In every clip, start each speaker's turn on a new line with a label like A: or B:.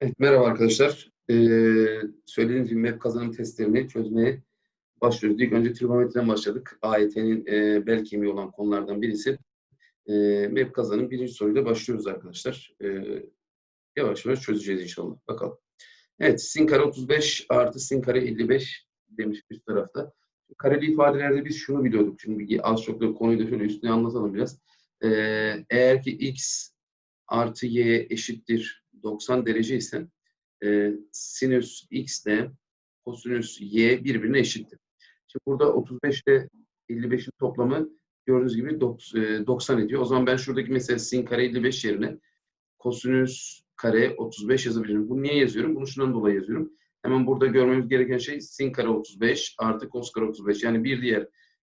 A: Evet, merhaba arkadaşlar. Ee, söylediğim gibi map kazanım testlerini çözmeye başlıyoruz. İlk önce trigonometriden başladık. AYT'nin e, bel kemiği olan konulardan birisi. E, map kazanım birinci soruyla başlıyoruz arkadaşlar. E, yavaş yavaş çözeceğiz inşallah. Bakalım. Evet, sin kare 35 artı sin kare 55 demiş bir tarafta. Kareli ifadelerde biz şunu biliyorduk. Şimdi az çok da konuyu da şöyle üstüne anlatalım biraz. E, eğer ki x artı y eşittir 90 derece ise e, sinüs x ile kosinüs y birbirine eşittir. Şimdi burada 35 ile 55'in toplamı gördüğünüz gibi 90 ediyor. O zaman ben şuradaki mesela sin kare 55 yerine kosinüs kare 35 yazabilirim. Bunu niye yazıyorum? Bunu şundan dolayı yazıyorum. Hemen burada görmemiz gereken şey sin kare 35 artı kos kare 35. Yani bir diğer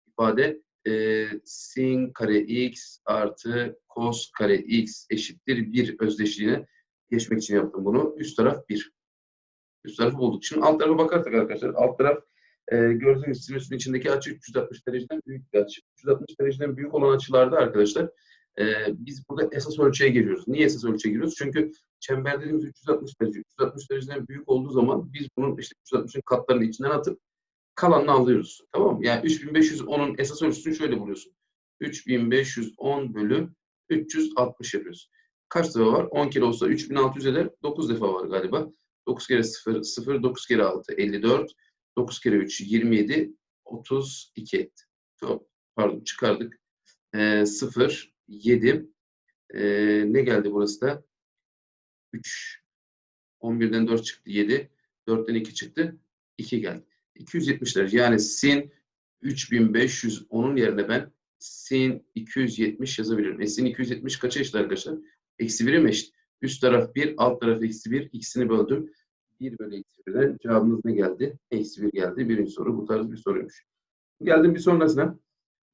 A: ifade e, sin kare x artı kos kare x eşittir 1 özdeşliğine geçmek için yaptım bunu. Üst taraf 1. Üst tarafı bulduk. Şimdi alt tarafa bakarsak arkadaşlar alt taraf e, gördüğünüz sinüsün içindeki açı 360 dereceden büyük bir açı. 360 dereceden büyük olan açılarda arkadaşlar e, biz burada esas ölçüye giriyoruz. Niye esas ölçüye giriyoruz? Çünkü çember dediğimiz 360 derece. 360 dereceden büyük olduğu zaman biz bunun işte 360'ın katlarını içinden atıp kalanını alıyoruz. Tamam mı? Yani 3510'un esas ölçüsünü şöyle buluyorsun. 3510 bölü 360 yapıyoruz. Kaç defa var? 10 kere olsa 3600 eder. 9 defa var galiba. 9 kere 0, 0, 9 kere 6, 54. 9 kere 3, 27, 32 etti. Pardon çıkardık. E, 0, 7. E, ne geldi burası da? 3. 11'den 4 çıktı 7. 4'ten 2 çıktı. 2 geldi. 270 derece. Yani sin 3510'un yerine ben sin 270 yazabilirim. E sin 270 kaça eşit arkadaşlar? Eksi 1'e mi eşit? Üst taraf 1, alt taraf eksi 1. İkisini böldüm. 1 bölü eksi 1'den cevabımız ne geldi? Eksi 1 geldi. Birinci soru bu tarz bir soruymuş. Geldim bir sonrasına.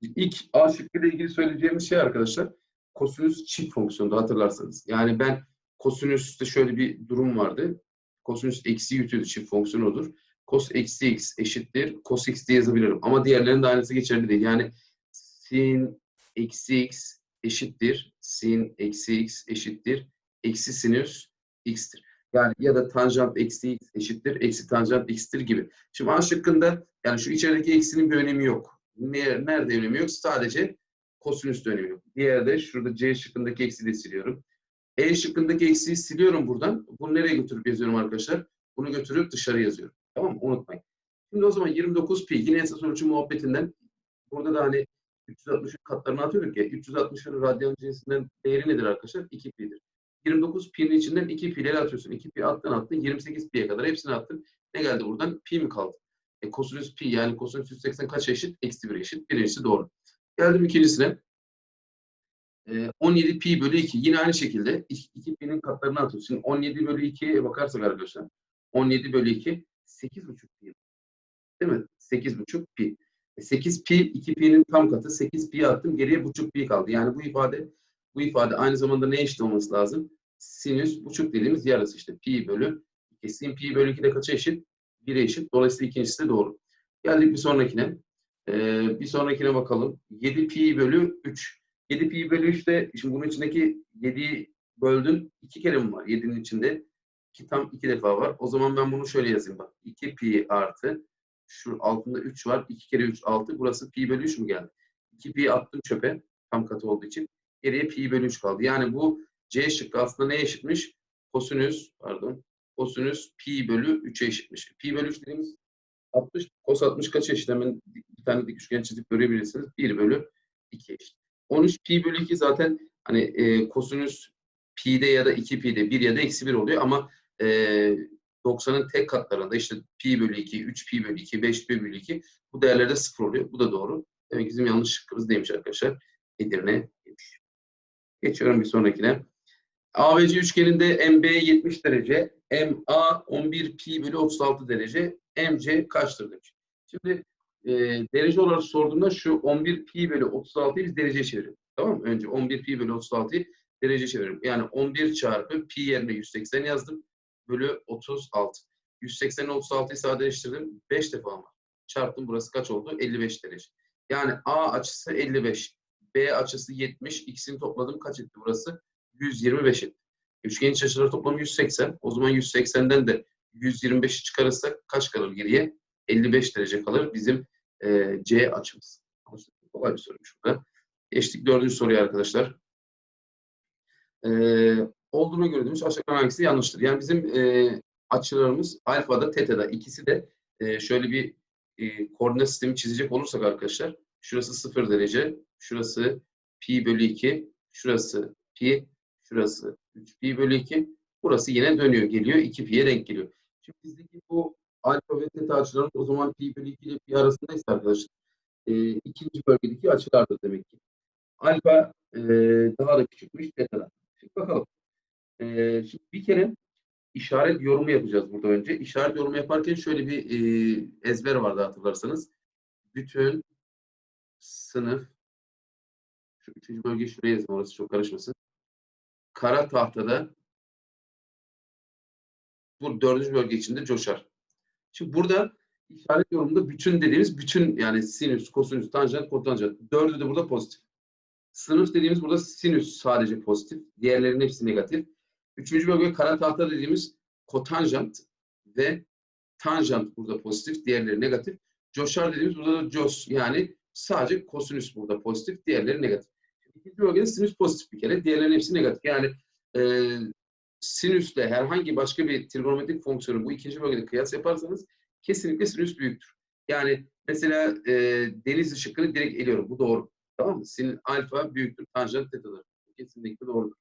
A: İlk A şıkkıyla ilgili söyleyeceğimiz şey arkadaşlar kosinüs çift fonksiyonda hatırlarsanız. Yani ben kosinüste şöyle bir durum vardı. Kosinüs eksi ütüydü çift fonksiyon olur. Kos eksi x eşittir. Kos x diye yazabilirim. Ama diğerlerinin de aynısı geçerli değil. Yani sin eksi x eşittir. Sin eksi x eşittir. Eksi sinüs x'tir. Yani ya da tanjant eksi x eşittir. Eksi tanjant x'tir gibi. Şimdi A şıkkında yani şu içerideki eksinin bir önemi yok. Nerede önemi yok? Sadece kosinüs önemi yok. Diğer de şurada C şıkkındaki eksi de siliyorum. E şıkkındaki eksiyi siliyorum buradan. Bunu nereye götürüp yazıyorum arkadaşlar? Bunu götürüp dışarı yazıyorum. Tamam mı? Unutmayın. Şimdi o zaman 29 pi yine esas ölçü muhabbetinden burada da hani 360'ın katlarını atıyorduk ya. 360'ın radyan cinsinden değeri nedir arkadaşlar? 2 pi'dir. 29 pi'nin içinden 2 pi'leri atıyorsun. 2 pi attın attın 28 pi'ye kadar hepsini attın. Ne geldi buradan? Pi mi kaldı? E, kosinüs pi yani kosinüs 180 kaç eşit? Eksi 1 eşit. Birincisi doğru. Geldim ikincisine. E, 17 pi bölü 2. Yine aynı şekilde 2 pi'nin katlarını atıyorsun. Şimdi 17 bölü 2'ye bakarsak arkadaşlar. 17 bölü 2 8,5 pi. Değil mi? 8,5 pi. 8 e, pi 2 pi'nin tam katı. 8 pi attım. Geriye buçuk pi kaldı. Yani bu ifade bu ifade aynı zamanda ne eşit olması lazım? Sinüs buçuk dediğimiz yarısı işte. Pi bölü 2. Sin pi bölü 2 de kaça eşit? 1'e eşit. Dolayısıyla ikincisi de doğru. Geldik bir sonrakine. Ee, bir sonrakine bakalım. 7 pi bölü 3. 7 pi bölü 3 de şimdi bunun içindeki 7'yi böldün. 2 kere mi var? 7'nin içinde 2 tam 2 defa var. O zaman ben bunu şöyle yazayım bak. 2 pi artı şu altında 3 var. 2 kere 3 6. Burası pi bölü 3 mü geldi? 2 pi attım çöpe. Tam katı olduğu için. Geriye pi bölü 3 kaldı. Yani bu C şıkkı aslında ne eşitmiş? Kosinüs pardon kosinüs pi bölü 3'e eşitmiş. Pi bölü 3 dediğimiz 60, kos 60 kaç eşit? Hemen bir tane dik üçgen çizip görebilirsiniz. 1 bölü 2 eşit. 13 pi bölü 2 zaten hani e, kosinüs pi'de ya da 2 pi'de 1 ya da eksi 1 oluyor ama e, 90'ın tek katlarında işte pi bölü 2, 3 pi bölü 2, 5 pi bölü 2 bu değerlerde 0 oluyor. Bu da doğru. Demek bizim yanlış şıkkımız neymiş arkadaşlar? Edirne demiş. Geçiyorum bir sonrakine. ABC üçgeninde MB 70 derece, MA 11 pi bölü 36 derece, MC kaçtır demiş. Şimdi e, derece olarak sorduğumda şu 11 pi bölü 36'yı biz dereceye çeviriyoruz. Tamam mı? Önce 11 pi bölü 36'yı derece çeviriyorum. Yani 11 çarpı pi yerine 180 yazdım. Bölü 36. 180'i 36'yı sadeleştirdim. 5 defa var. Çarptım burası kaç oldu? 55 derece. Yani A açısı 55. B açısı 70. İkisini topladım kaç etti burası? 125 etti. Üçgenin açıları toplamı 180. O zaman 180'den de 125'i çıkarırsak kaç kalır geriye? 55 derece kalır bizim e, C açımız. Kolay bir soruymuş bu da. Geçtik dördüncü soruya arkadaşlar. E, olduğuna göre demiş aşağıdan hangisi yanlıştır? Yani bizim e, açılarımız alfada, teta'da ikisi de e, şöyle bir e, koordinat sistemi çizecek olursak arkadaşlar şurası 0 derece, şurası pi bölü 2, şurası pi, şurası 3 pi bölü 2. Burası yine dönüyor, geliyor. 2 pi'ye denk geliyor. Şimdi bizdeki bu alfa ve teta açılarımız o zaman pi bölü 2 ile pi arasındaysa arkadaşlar e, ikinci bölgedeki açılardır demek ki. Alfa e, daha da küçükmüş teta'dan. Şimdi bakalım. Şimdi bir kere işaret yorumu yapacağız burada önce. İşaret yorumu yaparken şöyle bir e, ezber vardı hatırlarsanız. Bütün sınıf şu üçüncü bölgeyi şuraya yazayım orası çok karışmasın. Kara tahtada bu dördüncü bölge içinde coşar. Şimdi burada işaret yorumunda bütün dediğimiz bütün yani sinüs, kosinüs, tanjant, kotanjant. Dördü de burada pozitif. Sınıf dediğimiz burada sinüs sadece pozitif. Diğerlerinin hepsi negatif. Üçüncü bölge kara tahta dediğimiz kotanjant ve tanjant burada pozitif. Diğerleri negatif. Coşar dediğimiz burada da cos yani sadece kosinüs burada pozitif. Diğerleri negatif. İkinci bölgede sinüs pozitif bir kere. Diğerlerinin hepsi negatif. Yani e, sinüsle herhangi başka bir trigonometrik fonksiyonu bu ikinci bölgede kıyas yaparsanız kesinlikle sinüs büyüktür. Yani mesela e, deniz ışıkını direkt eliyorum. Bu doğru. Tamam mı? Sin alfa büyüktür tanjant tetadır. Kesinlikle doğrudur.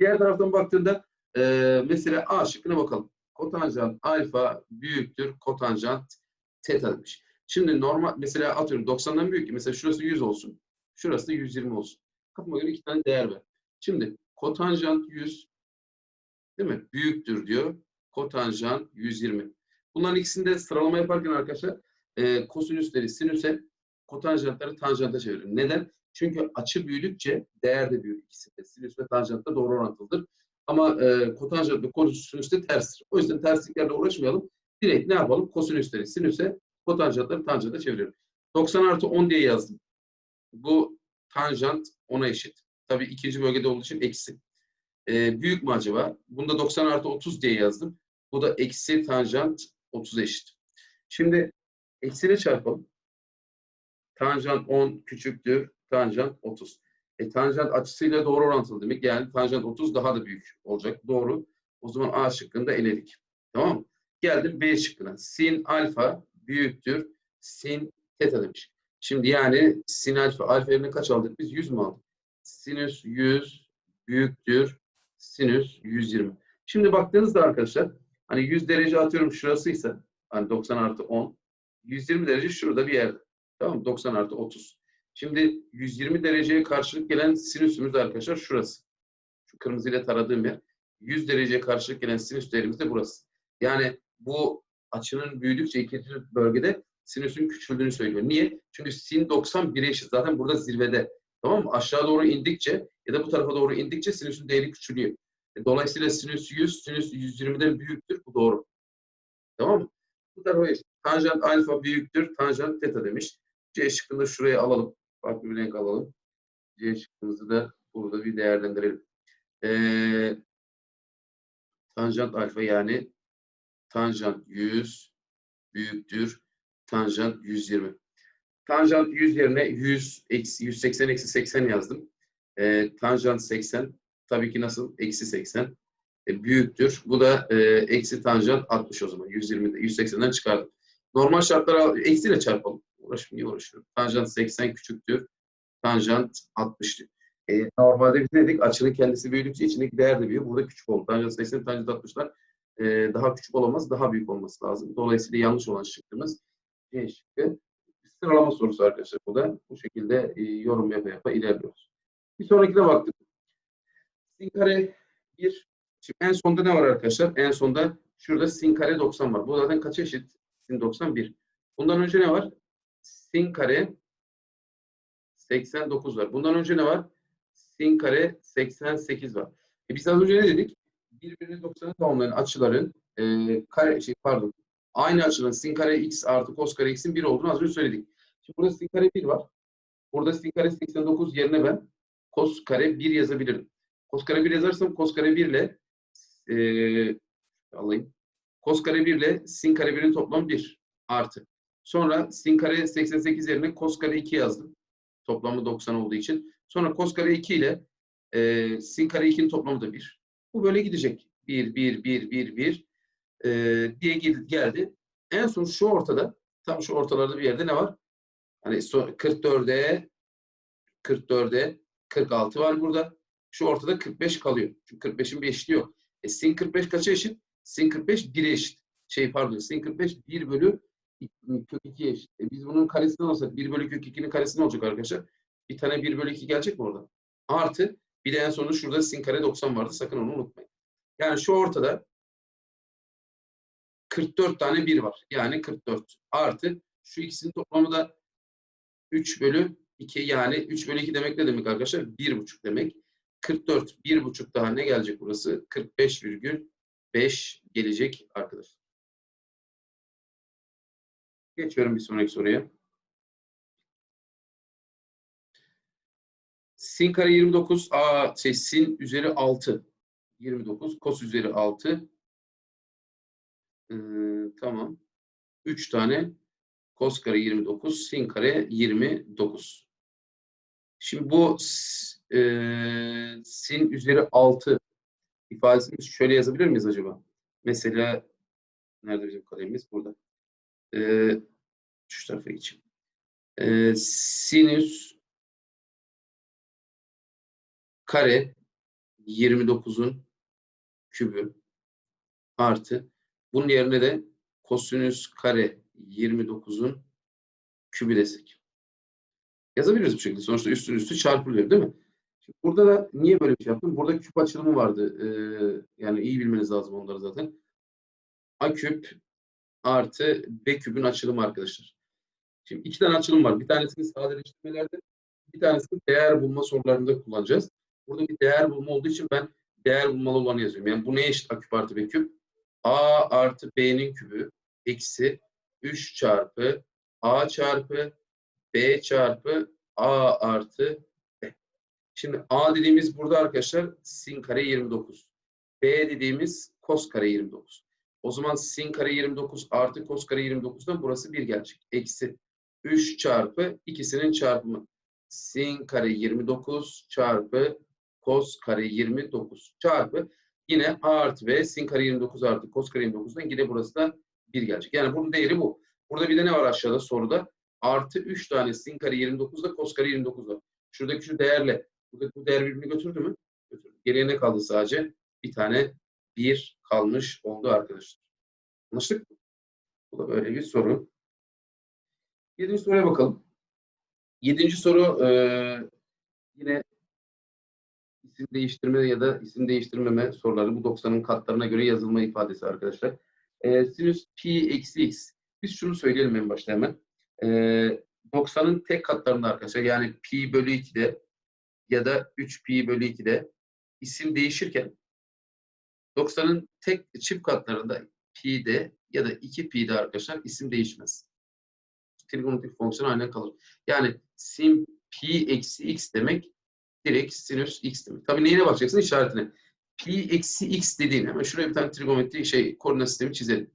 A: Diğer taraftan baktığında e, mesela A şıkkına bakalım. Kotanjant alfa büyüktür kotanjant teta demiş. Şimdi normal mesela atıyorum 90'dan büyük ki mesela şurası 100 olsun. Şurası da 120 olsun. Kafama göre iki tane değer ver. Şimdi kotanjant 100 değil mi? Büyüktür diyor. Kotanjant 120. Bunların ikisini de sıralama yaparken arkadaşlar e, kosinüsleri sinüse, kotanjantları tanjanta çeviriyorum. Neden? Çünkü açı büyüdükçe değer de büyür ikisi de. Sinüs ve tanjant da doğru orantılıdır. Ama e, kotanjant ve kosinüs de terstir. O yüzden tersliklerle uğraşmayalım. Direkt ne yapalım? Kosinüsleri sinüse, kotanjantları tanjanta çeviriyorum. 90 artı 10 diye yazdım. Bu tanjant 10'a eşit. Tabii ikinci bölgede olduğu için eksi. E, büyük mü acaba? Bunda 90 artı 30 diye yazdım. Bu da eksi tanjant 30 eşit. Şimdi eksiyle çarpalım. Tanjant 10 küçüktür. Tanjant 30. E, tanjant açısıyla doğru orantılı demek. Yani tanjant 30 daha da büyük olacak. Doğru. O zaman A şıkkını da eledik. Tamam mı? Geldim B şıkkına. Sin alfa büyüktür. Sin teta demiş. Şimdi yani sin alfa, alfa yerine kaç aldık? Biz 100 mü aldık? Sinüs 100 büyüktür. Sinüs 120. Şimdi baktığınızda arkadaşlar hani 100 derece atıyorum şurasıysa hani 90 artı 10 120 derece şurada bir yerde. Tamam mı? 90 artı 30. Şimdi 120 dereceye karşılık gelen sinüsümüz arkadaşlar şurası. Şu kırmızıyla taradığım yer. 100 dereceye karşılık gelen sinüs değerimiz de burası. Yani bu açının büyüdükçe ikinci bölgede sinüsün küçüldüğünü söylüyor. Niye? Çünkü sin 90 1'e eşit. Zaten burada zirvede. Tamam mı? Aşağı doğru indikçe ya da bu tarafa doğru indikçe sinüsün değeri küçülüyor. E, Dolayısıyla sinüs 100, sinüs 120'den büyüktür. Bu doğru. Tamam mı? Bu tarafa eşit. Tanjant alfa büyüktür. Tanjant teta demiş. C şıkkını da şuraya alalım. Farklı bir renk alalım. C şıkkımızı da burada bir değerlendirelim. Ee, tanjant alfa yani tanjant 100 büyüktür. Tanjant 120. Tanjant 100 yerine 100 eksi 180 eksi 80 yazdım. Ee, tanjant 80 tabii ki nasıl? Eksi 80 e, büyüktür. Bu da e, eksi tanjant 60 o zaman. 120 180'den çıkardım. Normal şartlara eksiyle çarpalım. Uğraşım niye uğraşıyorum? Tanjant 80 küçüktür. Tanjant 60'tır. E, normalde biz dedik? Açının kendisi büyüdükçe içindeki değer de büyüyor. Burada küçük oldu. Tanjant 80, tanjant 60'lar e, daha küçük olamaz, daha büyük olması lazım. Dolayısıyla yanlış olan şıkkımız C şıkkı. Sıralama sorusu arkadaşlar bu da. Bu şekilde e, yorum yapa yapa ilerliyoruz. Bir sonrakine baktık. Sin kare 1. Şimdi en sonda ne var arkadaşlar? En sonda şurada sin kare 90 var. Bu zaten kaç eşit? Sin 91. Bundan önce ne var? Sin kare 89 var. Bundan önce ne var? Sin kare 88 var. E biz az önce ne dedik? Birbirini 90'a tamamlayan açıların e, kare şey pardon aynı açının sin kare x artı cos kare x'in 1 olduğunu az önce söyledik. Şimdi burada sin kare 1 var. Burada sin kare 89 yerine ben cos kare 1 yazabilirim. Cos kare 1 yazarsam cos kare 1 ile e, alayım. Kos kare 1 ile sin kare 1'in toplamı 1 artı. Sonra sin kare 88 yerine kos kare 2 yazdım. Toplamı 90 olduğu için. Sonra kos kare 2 ile e, sin kare 2'nin toplamı da 1. Bu böyle gidecek. 1, 1, 1, 1, 1 e, diye gel- geldi. En son şu ortada, tam şu ortalarda bir yerde ne var? Hani so- 44'e 44'e 46 var burada. Şu ortada 45 kalıyor. Çünkü 45'in bir eşliği yok. E, sin 45 kaça eşit? Sin 45 1'e eşit. Şey pardon, sin 45 1 bölü kök 2'ye eşit. E, biz bunun karesini alırsak 1 bölü kök 2'nin karesi ne olacak arkadaşlar? Bir tane 1 bölü 2 gelecek mi orada? Artı bir de en sonunda şurada sin kare 90 vardı. Sakın onu unutmayın. Yani şu ortada 44 tane 1 var. Yani 44 artı şu ikisinin toplamı da 3 bölü 2 yani 3 bölü 2 demek ne demek arkadaşlar? 1,5 demek. 44 1,5 daha ne gelecek burası? 45,5 gelecek arkadaşlar. Geçiyorum bir sonraki soruya. Sin kare 29 a şey sin üzeri 6 29 kos üzeri 6 Ee, tamam. 3 tane kos kare 29 sin kare 29. Şimdi bu e, sin üzeri 6 ifadesini şöyle yazabilir miyiz acaba? Mesela nerede bizim kalemimiz? Burada. Ee, şu tarafa geçeyim. Ee, sinüs kare 29'un kübü artı bunun yerine de kosinüs kare 29'un kübü desek. Yazabiliriz bu şekilde. Sonuçta üstün üstü çarpılıyor değil mi? Şimdi burada da niye böyle bir şey yaptım? Burada küp açılımı vardı. Ee, yani iyi bilmeniz lazım onları zaten. A küp artı B küpün açılımı arkadaşlar. Şimdi iki tane açılım var. Bir tanesini sadeleştirmelerde, bir tanesini değer bulma sorularında kullanacağız. Burada bir değer bulma olduğu için ben değer bulmalı olanı yazıyorum. Yani bu neye eşit A küp artı B küp? A artı B'nin kübü eksi 3 çarpı A çarpı B çarpı A artı. Şimdi A dediğimiz burada arkadaşlar sin kare 29. B dediğimiz kos kare 29. O zaman sin kare 29 artı kos kare 29'dan burası 1 gelecek. Eksi 3 çarpı ikisinin çarpımı. Sin kare 29 çarpı kos kare 29 çarpı yine a artı b sin kare 29 artı kos kare 29'dan yine burası da 1 gelecek. Yani bunun değeri bu. Burada bir de ne var aşağıda soruda? Artı 3 tane sin kare 29 da kos kare 29 var. Şuradaki şu değerle buradaki bu değer birbirini götürdü mü? Götürdü. Geriye ne kaldı sadece? Bir tane 1 kalmış oldu arkadaşlar. Anlaştık mı? Bu da böyle bir soru. Yedinci soruya bakalım. Yedinci soru eee, yine isim değiştirme ya da isim değiştirmeme soruları bu 90'ın katlarına göre yazılma ifadesi arkadaşlar. Eee sinüs pi eksi x. Biz şunu söyleyelim en başta hemen. Eee 90'ın tek katlarında arkadaşlar yani pi bölü 2'de ya da 3 pi bölü 2'de isim değişirken 90'ın tek çift katlarında pi'de ya da 2 pi'de arkadaşlar isim değişmez. Trigonometrik fonksiyon aynen kalır. Yani sin pi eksi x demek direkt sinüs x demek. Tabii neyine bakacaksın? İşaretine. Pi eksi x dediğin hemen şuraya bir tane trigonometri şey koordinat sistemi çizelim.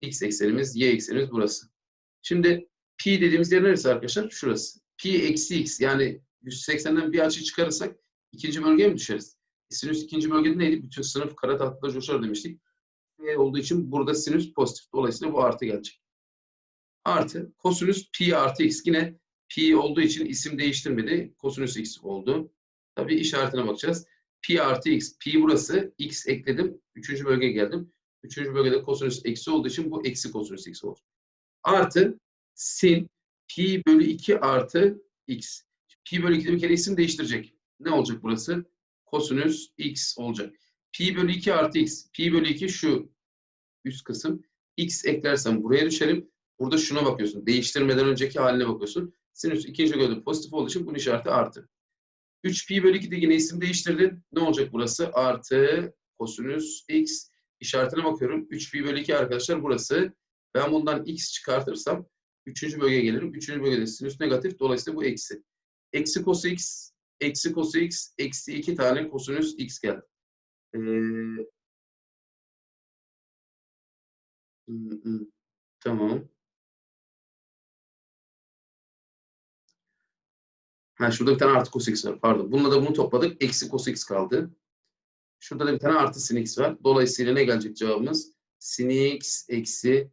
A: X eksenimiz, y eksenimiz burası. Şimdi pi dediğimiz yer neresi arkadaşlar? Şurası. Pi eksi x yani 180'den bir açı çıkarırsak ikinci bölgeye mi düşeriz? Sinüs ikinci bölgede neydi? Bütün sınıf kara tahtada coşar demiştik. E olduğu için burada sinüs pozitif. Dolayısıyla bu artı gelecek. Artı kosinüs pi artı x. Yine pi olduğu için isim değiştirmedi. Kosinüs x oldu. Tabii işaretine bakacağız. Pi artı x. Pi burası. X ekledim. Üçüncü bölgeye geldim. Üçüncü bölgede kosinüs eksi olduğu için bu eksi kosinüs x olur. Artı sin pi bölü 2 artı x. Pi bölü 2'de bir kere isim değiştirecek. Ne olacak burası? Kosinüs x olacak. Pi bölü 2 artı x. Pi bölü 2 şu üst kısım. x eklersem buraya düşerim. Burada şuna bakıyorsun. Değiştirmeden önceki haline bakıyorsun. Sinüs ikinci bölgede pozitif olduğu için bunun işareti artı. 3 pi bölü 2'de yine isim değiştirdin. Ne olacak burası? Artı kosinüs x. İşaretine bakıyorum. 3 pi bölü 2 arkadaşlar burası. Ben bundan x çıkartırsam 3. bölgeye gelirim. 3. bölgede sinüs negatif. Dolayısıyla bu eksi. Eksi cos x, eksi cos x, eksi 2 tane kosinüs x geldi. Ee. Tamam. Ha, şurada bir tane artı cos x var. Pardon. Bununla da bunu topladık. Eksi cos x kaldı. Şurada da bir tane artı sin x var. Dolayısıyla ne gelecek cevabımız? Sin x eksi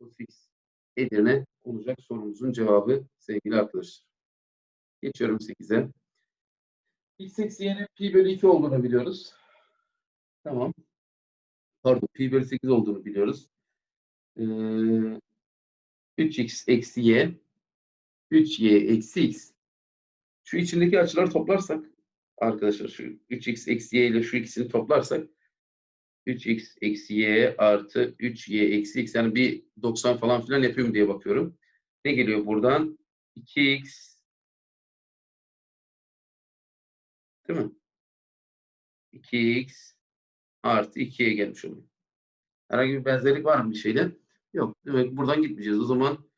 A: cos x Edirne olacak sorumuzun cevabı sevgili arkadaşlar. Geçiyorum 8'e. x eksi y'nin pi bölü 2 olduğunu biliyoruz. Tamam. Pardon pi bölü 8 olduğunu biliyoruz. Ee, 3x eksi y 3y eksi x. Şu içindeki açıları toplarsak arkadaşlar şu 3x eksi y ile şu ikisini toplarsak 3x eksi y artı 3y eksi x yani bir 90 falan filan yapıyorum diye bakıyorum. Ne geliyor buradan? 2x değil mi? 2x artı 2'ye gelmiş oluyor. Herhangi bir benzerlik var mı bir şeyle? Yok. Demek buradan gitmeyeceğiz. O zaman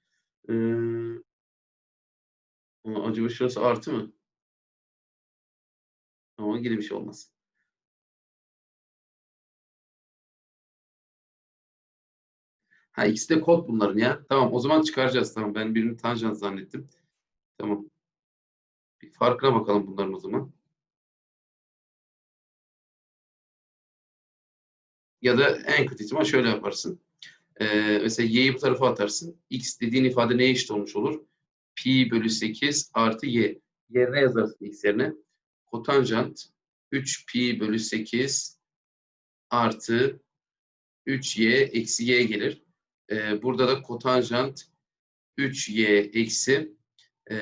A: ee, acaba şurası artı mı? Ama yine şey olmaz. Ha ikisi de kod bunların ya. Tamam o zaman çıkaracağız. Tamam ben birini tanjant zannettim. Tamam. Bir farkına bakalım bunların o zaman. Ya da en kötü ihtimal şöyle yaparsın. Ee, mesela y'yi bu tarafa atarsın. x dediğin ifade neye eşit olmuş olur? Pi bölü 8 artı y. Yerine yazarsın x yerine. Kotanjant 3 pi bölü 8 artı 3y eksi y gelir. Ee, burada da kotanjant 3y eksi e,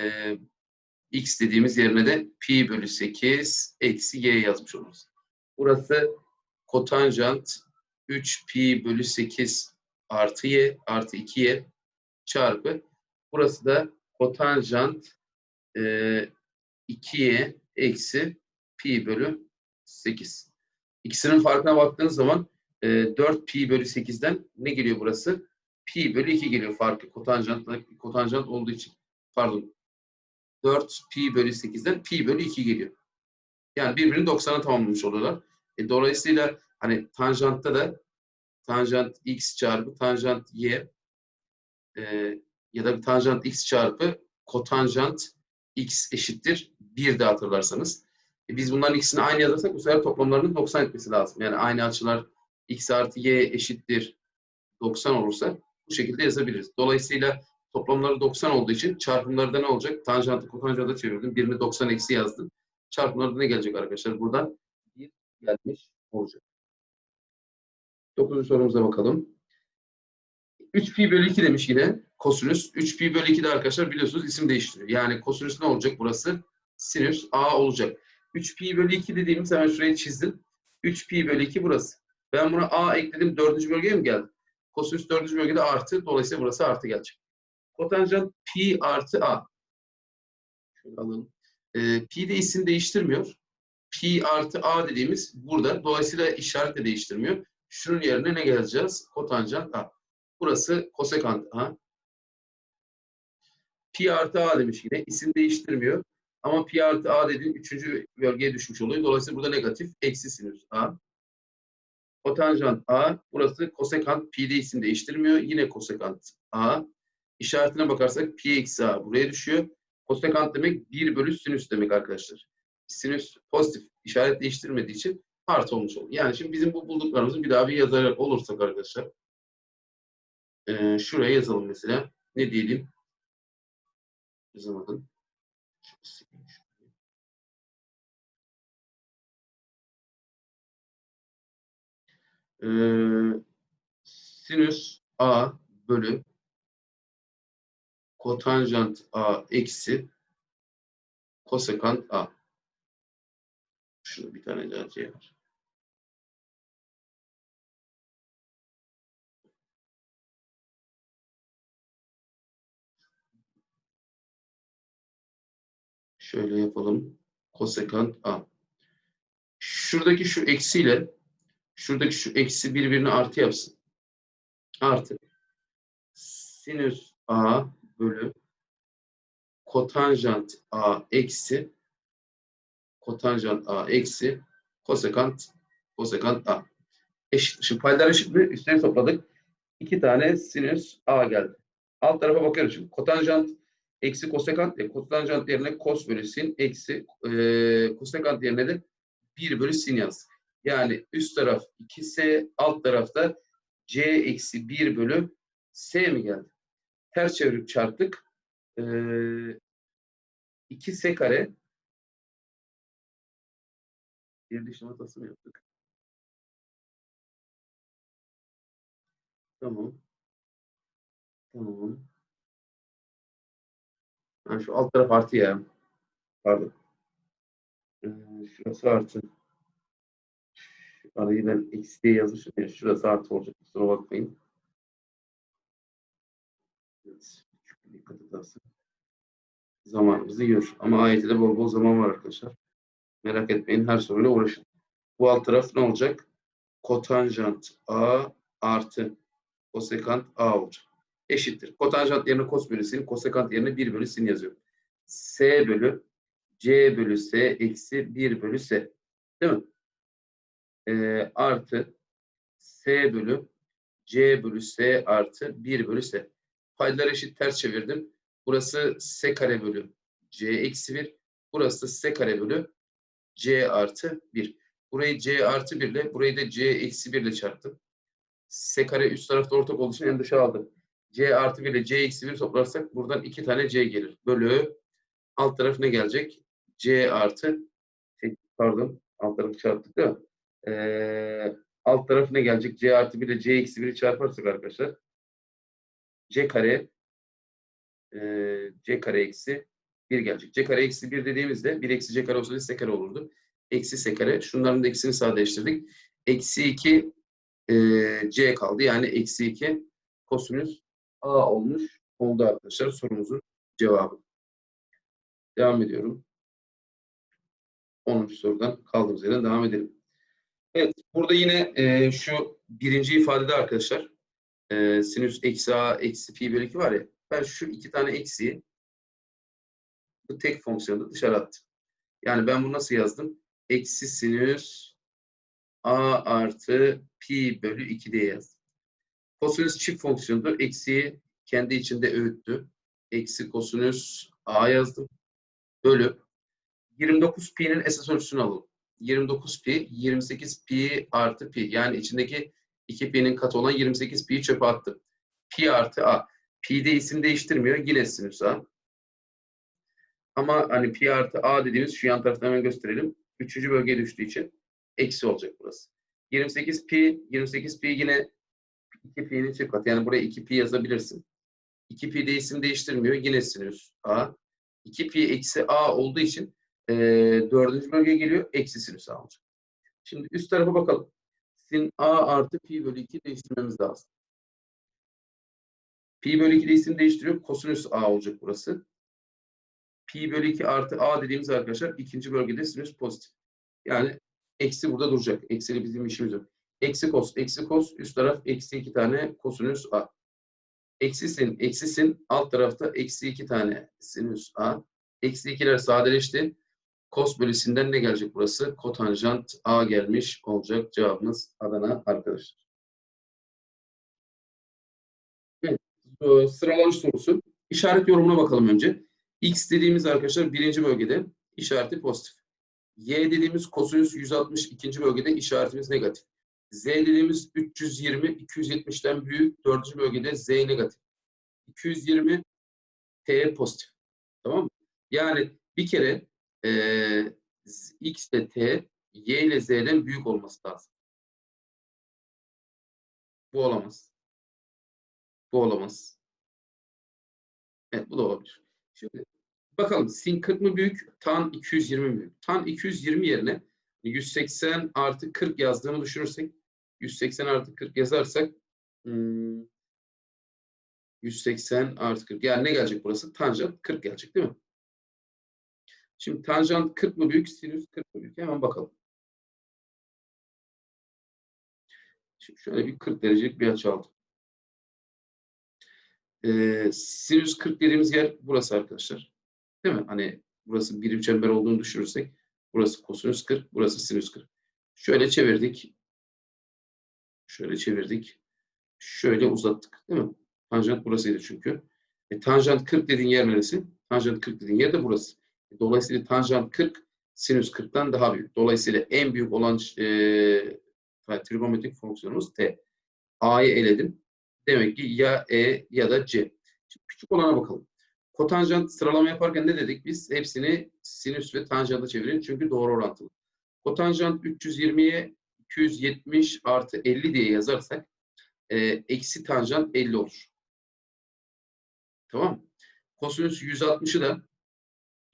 A: x dediğimiz yerine de pi bölü 8 eksi y yazmış oluruz. Burası kotanjant 3 pi bölü 8 artı y artı 2y çarpı burası da kotanjant e, 2y eksi pi bölü 8. İkisinin farkına baktığınız zaman e, 4 pi bölü 8'den ne geliyor burası? Pi bölü 2 geliyor farkı kotanjant, kotanjant olduğu için. Pardon. 4 pi bölü 8'den pi bölü 2 geliyor. Yani birbirini 90'a tamamlamış oluyorlar. E, dolayısıyla hani tanjantta da tanjant x çarpı tanjant y e, ya da tanjant x çarpı kotanjant x eşittir 1 de hatırlarsanız. E, biz bunların ikisini aynı yazarsak bu sefer toplamlarının 90 etmesi lazım. Yani aynı açılar x artı y eşittir 90 olursa bu şekilde yazabiliriz. Dolayısıyla toplamları 90 olduğu için çarpımları da ne olacak? Tanjantı kotanjanta çevirdim. Birini 90 eksi yazdım. Çarpımları da ne gelecek arkadaşlar? Buradan 1 gelmiş olacak. 9. sorumuza bakalım. 3 pi bölü 2 demiş yine kosinüs. 3 pi bölü 2 de arkadaşlar biliyorsunuz isim değiştiriyor. Yani kosinüs ne olacak burası? Sinüs a olacak. 3 pi bölü 2 dediğimiz hemen şurayı çizdim. 3 pi bölü 2 burası. Ben buna a ekledim. Dördüncü bölgeye mi geldi? Kosinüs dördüncü bölgede artı. Dolayısıyla burası artı gelecek. Kotanjant pi artı a. Şöyle alalım. E, pi de isim değiştirmiyor. Pi artı a dediğimiz burada. Dolayısıyla işaret de değiştirmiyor. Şunun yerine ne geleceğiz? Kotanjant a. Burası kosekant a. Pi artı a demiş yine. İsim değiştirmiyor. Ama pi artı a dediğin üçüncü bölgeye düşmüş oluyor. Dolayısıyla burada negatif. Eksi sinüs a. Kotanjant a. Burası kosekant. Pi de isim değiştirmiyor. Yine kosekant a. İşaretine bakarsak pi eksi a buraya düşüyor. Kosekant demek 1 bölü sinüs demek arkadaşlar. Sinüs pozitif işaret değiştirmediği için artı olmuş olur. Yani şimdi bizim bu bulduklarımızı bir daha bir yazarak olursak arkadaşlar. E, şuraya yazalım mesela. Ne diyelim? Yazamadım. E, sinüs a bölü kotanjant a eksi kosekant a. Şurada bir tane daha var. Şöyle yapalım. Kosekant a. Şuradaki şu eksiyle şuradaki şu eksi birbirini artı yapsın. Artı. Sinüs a bölü kotanjant a eksi kotanjant a eksi kosekant kosekant a. Eşit. Şimdi paydalar eşit mi? Üstleri topladık. iki tane sinüs A geldi. Alt tarafa bakıyorum şimdi. Kotanjant eksi kosekant. E, kotanjant yerine kos bölü sin eksi e, kosekant yerine de 1 bölü sin yaz. Yani üst taraf 2S, alt tarafta C eksi 1 bölü S mi geldi? Ters çevirip çarptık. E, 2S kare bir dişlem hatası mı yaptık? Tamam. Tamam. Ha, şu alt taraf artı ya. Pardon. Ee, şurası artı. Arayı ben eksi diye yazmışım. ya, şurası artı olacak. Kusura bakmayın. Evet. Dikkat edersin. Zamanımızı yiyor. Ama ayette bol bol zaman var arkadaşlar. Merak etmeyin. Her soruyla uğraşın. Bu alt taraf ne olacak? Kotanjant A artı kosekant A olacak. Eşittir. Kotanjant yerine kos bölü sin, kosekant yerine 1 bölü sin yazıyorum. S bölü C bölü S eksi 1 bölü S. Değil mi? Ee, artı S bölü C bölü S artı 1 bölü S. Paydalar eşit ters çevirdim. Burası S kare bölü C eksi 1. Burası S kare bölü C artı 1. Burayı C artı 1 ile, burayı da C eksi 1 ile çarptım. S kare üst tarafta ortak olduğu için en dışa aldım. C artı 1 ile C eksi 1 toplarsak buradan 2 tane C gelir. Bölü alt taraf ne gelecek? C artı şey, pardon alt tarafı çarptık değil mi? Ee, alt taraf ne gelecek? C artı 1 ile C eksi 1'i çarparsak arkadaşlar C kare e, C kare eksi 1 gelecek. C kare eksi 1 dediğimizde 1 eksi C kare olsaydı S kare olurdu. Eksi S kare. Şunların da eksini sadeleştirdik. Eksi 2 e, C kaldı. Yani eksi 2 kosinüs A olmuş oldu arkadaşlar sorumuzun cevabı. Devam ediyorum. 10. sorudan kaldığımız yerden devam edelim. Evet, burada yine e, şu birinci ifadede arkadaşlar e, sinüs eksi a eksi pi bölü 2 var ya ben şu iki tane eksiği bu tek fonksiyonda dışarı attım. Yani ben bunu nasıl yazdım? Eksi sinüs a artı pi bölü 2 diye yazdım. Kosinüs çift fonksiyondur. Eksiği kendi içinde öğüttü. Eksi kosinüs a yazdım. Bölü 29 pi'nin esas ölçüsünü alalım. 29 pi, 28 pi artı pi. Yani içindeki 2 pi'nin katı olan 28 pi'yi çöpe attım. Pi artı a. Pi'de isim değiştirmiyor. Yine sinüs a. Ama hani pi artı a dediğimiz şu yan tarafta hemen gösterelim. Üçüncü bölgeye düştüğü için eksi olacak burası. 28 pi, 28 pi yine 2 pi'nin çift katı. Yani buraya 2 pi yazabilirsin. 2 pi de isim değiştirmiyor. Yine sinüs a. 2 pi eksi a olduğu için e, dördüncü bölgeye geliyor. Eksi sinüs a olacak. Şimdi üst tarafa bakalım. Sin a artı pi bölü 2 değiştirmemiz lazım. Pi bölü 2 de isim değiştiriyor. Kosinüs a olacak burası. Pi bölü 2 artı a dediğimiz arkadaşlar ikinci bölgede sinüs pozitif. Yani eksi burada duracak. Eksili bizim işimiz yok. Eksi kos, eksi kos. Üst taraf eksi 2 tane kosinüs a. Eksisin, eksisin. Alt tarafta eksi 2 tane sinüs a. Eksi 2'ler sadeleşti. Kos bölüsünden ne gelecek burası? Kotanjant a gelmiş olacak. Cevabımız Adana arkadaşlar. Evet. Sıralama sorusu. İşaret yorumuna bakalım önce. X dediğimiz arkadaşlar birinci bölgede işareti pozitif. Y dediğimiz kosinüs 160 ikinci bölgede işaretimiz negatif. Z dediğimiz 320 270'ten büyük dördüncü bölgede Z negatif. 220 T pozitif. Tamam mı? Yani bir kere e, X ile T Y ile Z'den büyük olması lazım. Bu olamaz. Bu olamaz. Evet bu da olabilir. Şimdi bakalım sin 40 mı büyük, tan 220 mi büyük? Tan 220 yerine 180 artı 40 yazdığımı düşünürsek 180 artı 40 yazarsak hmm, 180 artı 40. Yani ne gelecek burası? Tanjant 40 gelecek değil mi? Şimdi tanjant 40 mı büyük, sinüs 40 mı büyük? Hemen bakalım. Şimdi şöyle bir 40 derecelik bir açı aldım. Ee, sinüs 40 dediğimiz yer burası arkadaşlar. Değil mi? Hani burası birim çember olduğunu düşünürsek burası kosinüs 40, burası sinüs 40. Şöyle çevirdik. Şöyle çevirdik. şöyle uzattık. Değil mi? Tanjant burasıydı çünkü. E, tanjant 40 dediğin yer neresi? Tanjant 40 dediğin yer de burası. E, dolayısıyla tanjant 40 sinüs 40'tan daha büyük. Dolayısıyla en büyük olan e, trigonometrik fonksiyonumuz t. A'yı eledim. Demek ki ya e ya da c. Şimdi küçük olana bakalım. Kotanjant sıralama yaparken ne dedik? Biz hepsini sinüs ve tanjanta çevirin çünkü doğru orantılı. Kotanjant 320'ye 270 artı 50 diye yazarsak e, eksi tanjant 50 olur. Tamam mı? Kosinüs 160'ı da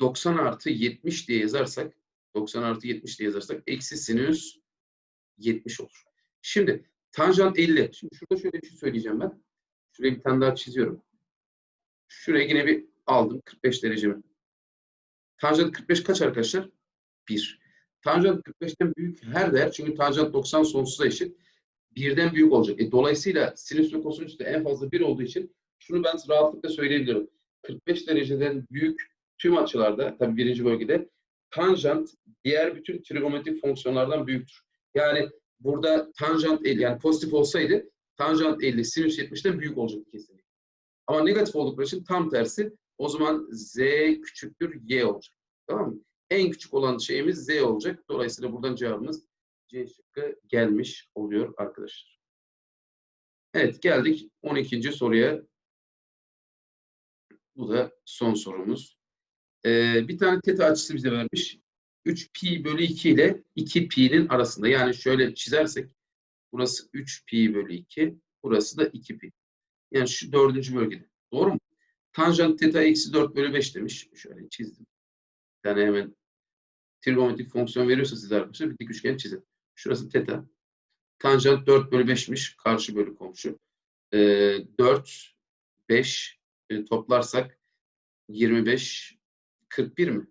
A: 90 artı 70 diye yazarsak 90 artı 70 diye yazarsak eksi sinüs 70 olur. Şimdi tanjant 50. Şimdi şurada şöyle bir şey söyleyeceğim ben. Şuraya bir tane daha çiziyorum. Şuraya yine bir aldım 45 derecemi. Tanjant 45 kaç arkadaşlar? 1. Tanjant 45'ten büyük her değer çünkü tanjant 90 sonsuza eşit. Birden büyük olacak. E, dolayısıyla sinüs ve kosinüs de en fazla 1 olduğu için şunu ben rahatlıkla söyleyebilirim. 45 dereceden büyük tüm açılarda tabii birinci bölgede tanjant diğer bütün trigonometrik fonksiyonlardan büyüktür. Yani burada tanjant 50 yani pozitif olsaydı tanjant 50 sinüs 70'ten büyük olacaktı kesinlikle. Ama negatif oldukları için tam tersi o zaman z küçüktür y olacak. Tamam mı? En küçük olan şeyimiz z olacak. Dolayısıyla buradan cevabımız C şıkkı gelmiş oluyor arkadaşlar. Evet geldik 12. soruya. Bu da son sorumuz. Ee, bir tane teta açısı bize vermiş. 3 pi bölü 2 ile 2 pi'nin arasında. Yani şöyle çizersek burası 3 pi bölü 2, burası da 2 pi. Yani şu dördüncü bölgede. Doğru mu? Tanjant teta eksi 4 bölü 5 demiş. Şöyle çizdim. Yani hemen trigonometrik fonksiyon veriyorsa size arkadaşlar bir dik üçgen çizin. Şurası teta. Tanjant 4 bölü 5'miş. Karşı bölü komşu. Ee, 4, 5 e, toplarsak 25, 41 mi?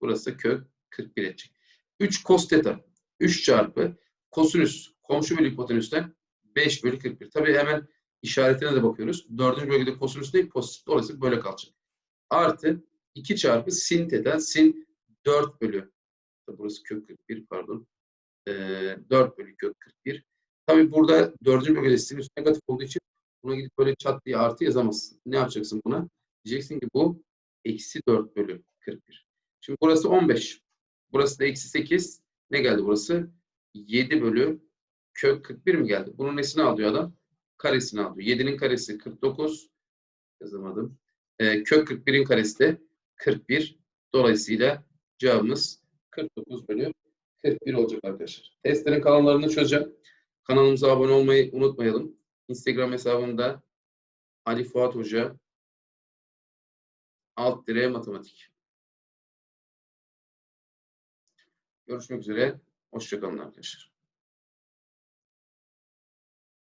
A: Burası kök 41 edecek. 3 cos teta. 3 çarpı kosinüs komşu bölü hipotenüsten 5 bölü 41. Tabii hemen işaretine de bakıyoruz. Dördüncü bölgede kosinüs değil pozitif. Dolayısıyla böyle kalacak. Artı 2 çarpı sin teta. Sin 4 bölü. Burası kök 41 pardon. Ee, 4 bölü kök 41. Tabii burada dördüncü bölgede sinüs negatif olduğu için buna gidip böyle çat diye artı yazamazsın. Ne yapacaksın buna? Diyeceksin ki bu eksi 4 bölü 41. Şimdi burası 15. Burası da eksi 8. Ne geldi burası? 7 bölü kök 41 mi geldi? Bunun nesini alıyor adam? Karesini alıyor. 7'nin karesi 49. Yazamadım. Ee, kök 41'in karesi de 41. Dolayısıyla cevabımız 49 bölü 41 olacak arkadaşlar. Testlerin kanallarını çözeceğim. Kanalımıza abone olmayı unutmayalım. Instagram hesabımda Ali Fuat Hoca alt dire matematik. Görüşmek üzere. Hoşçakalın arkadaşlar.